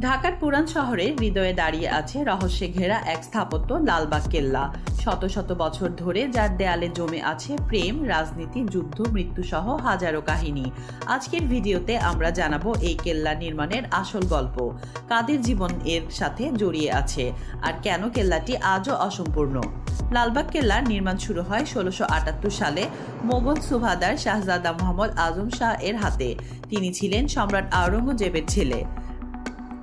ঢাকার পুরান শহরের হৃদয়ে দাঁড়িয়ে আছে রহস্যে ঘেরা এক স্থাপত্য লালবাগ কেল্লা। শত শত বছর ধরে যার দেয়ালে জমে আছে প্রেম, রাজনীতি, যুদ্ধ, মৃত্যুসহ হাজারো কাহিনী। আজকের ভিডিওতে আমরা জানাব এই কেল্লা নির্মাণের আসল গল্প। কাদের জীবন এর সাথে জড়িয়ে আছে? আর কেন কেল্লাটি আজও অসম্পূর্ণ? লালবাগ কেল্লার নির্মাণ শুরু হয় ষোলোশো সালে মোগল সুভাদার শাহজাদা মোহাম্মদ আজম শাহ এর হাতে। তিনি ছিলেন সম্রাট আওরঙ্গজেবের ছেলে।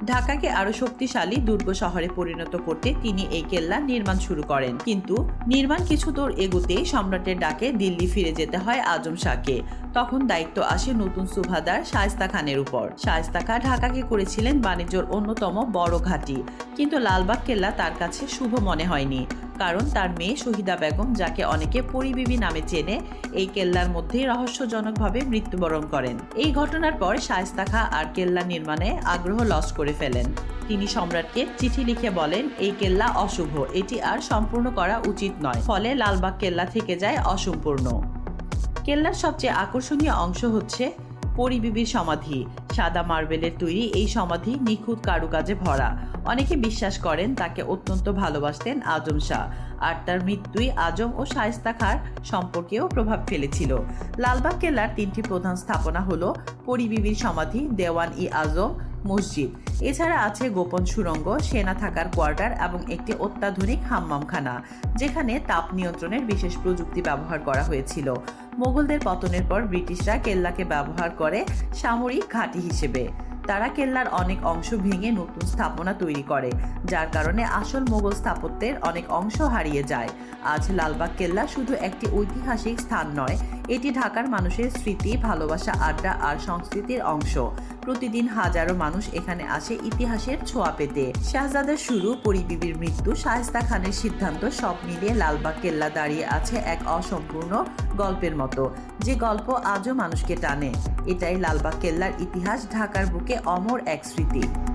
ঢাকাকে আরও শক্তিশালী, দুর্গ শহরে পরিণত করতে তিনি এই কেল্লা নির্মাণ শুরু করেন। কিন্তু নির্মাণ কিছু দূর এগোতে সম্রাটের ডাকে দিল্লি ফিরে যেতে হয় আজম শাহকে। তখন দায়িত্ব আসে নতুন সুভাদার শায়স্তা খানের উপর। শায়স্তা খান ঢাকাকে করেছিলেন বাণিজ্যর অন্যতম বড় ঘাঁটি। কিন্তু লালবাগ কেল্লা তার কাছে শুভ মনে হয়নি। কারণ তার মেয়ে শহীদা বেগম, যাকে অনেকে পরিবিবি নামে চেনে, এই কেল্লার মধ্যে রহস্যজনকভাবে মৃত্যুবরণ করেন। এই ঘটনার পর শায়স্তা খা আর কেল্লা নির্মাণে আগ্রহ লস করে ফেলেন। তিনি সম্রাটকে চিঠি লিখে বলেন, এই কেল্লা অশুভ, এটি আর সম্পূর্ণ করা উচিত নয়। ফলে লালবাগ কেল্লা থেকে যায় অসম্পূর্ণ। কেল্লার সবচেয়ে আকর্ষণীয় অংশ হচ্ছে পরিবিবির সমাধি। সাদা মার্বেলের তৈরি এই সমাধি নিখুঁত কারুকাজে ভরা। অনেকে বিশ্বাস করেন তাকে অত্যন্ত ভালোবাসতেন আজম শাহ। আর তার মৃত্যুই আজম ও শায়স্তা খার সম্পর্কেও প্রভাব ফেলেছিল। লালবাগ কেল্লার তিনটি প্রধান স্থাপনা হল পরিবিবির সমাধি দেওয়ান ই আজম মসজিদ। এছাড়া আছে গোপন সুড়ঙ্গ, সেনা থাকার কোয়ার্টার এবং একটি অত্যাধুনিক হাম্মামখানা, যেখানে তাপ নিয়ন্ত্রণের বিশেষ প্রযুক্তি ব্যবহার করা হয়েছিল। মোগলদের পতনের পর ব্রিটিশরা কেল্লাকে ব্যবহার করে সামরিক ঘাঁটি হিসেবে। তারা কেল্লার অনেক অংশ ভেঙে নতুন স্থাপনা তৈরি করে, যার কারণে আসল মোগল স্থাপত্যের অনেক অংশ হারিয়ে যায়। আজ লালবাগ কেল্লা শুধু একটি ঐতিহাসিক স্থান নয় এটি ঢাকার মানুষের স্মৃতি, ভালোবাসা, আড্ডা আর সংস্কৃতির অংশ। প্রতিদিন হাজারো মানুষ এখানে আসে ইতিহাসের ছোঁয়া পেতে। শাহজাদের শুরু পরিবিবির মৃত্যু শায়েস্তা খানের সিদ্ধান্ত সব মিলিয়ে লালবাগ কেল্লা দাঁড়িয়ে আছে এক অসম্পূর্ণ গল্পের মতো। যে গল্প আজও মানুষকে টানে, এটাই লালবাগ কেল্লার ইতিহাস ঢাকার বুকে অমর এক স্মৃতি।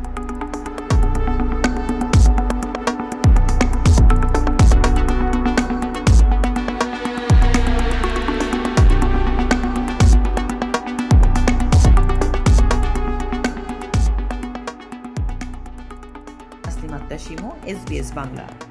শিমু এসবিএস বাংলা